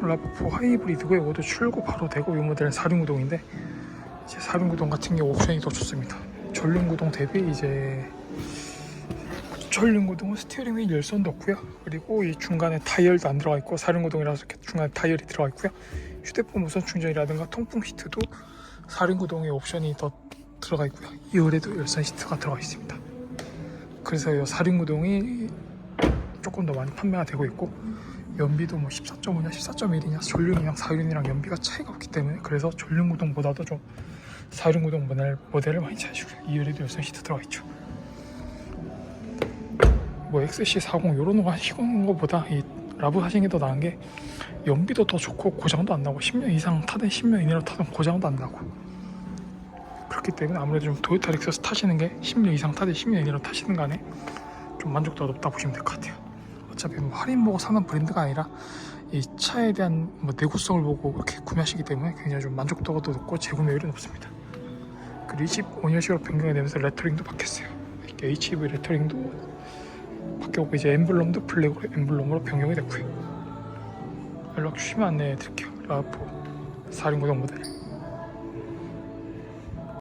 라포 하이브리드고 이것도 출고 바로 되고 이 모델은 사륜구동인데 이제 사륜구동 같은 경우 옵션이 더 좋습니다. 전륜구동 대비 이제 전륜구동은 스티어링 휠 열선도 없고요. 그리고 이 중간에 타이얼도 안 들어가 있고 사륜구동이라서 이렇게 중간에 타이얼이 들어가 있고요. 휴대폰 무선 충전이라든가 통풍 시트도 사륜구동의 옵션이 더 들어가 있고요. 2열에도 열선 시트가 들어가 있습니다. 그래서 이 사륜구동이 조금 더 많이 판매가 되고 있고 연비도 뭐 14.5냐 14.1이냐 전륜이랑 사륜이랑 연비가 차이가 없기 때문에 그래서 전륜 구동보다도 좀 사륜 구동 모델, 모델을 많이 찾으시고요 2열에도 열선 시트 들어가 있죠. 뭐 XC40 이런 거 하시는 것보다 이 라브 하시는 게 더 나은 게 연비도 더 좋고 고장도 안 나고 10년 이상 타든 10년 이내로 타든 고장도 안 나고 그렇기 때문에 아무래도 좀 도요타 렉서스 타시는 게 10년 이상 타든 10년 이내로 타시는 간에 좀 만족도가 높다 보시면 될 것 같아요 어차피 뭐 할인 보고 사는 브랜드가 아니라 이 차에 대한 뭐 내구성을 보고 이렇게 구매하시기 때문에 굉장히 좀 만족도가 더 높고 재구매율이 높습니다. 그리고 25년식으로 변경이 되면서 레터링도 바뀌었어요. 이렇게 HEV 레터링도 바뀌었고 이제 엠블럼도 블랙으로 엠블럼으로 변경이 됐고요. 연락 주시면 안내해 드릴게요. 라포 4륜구동 모델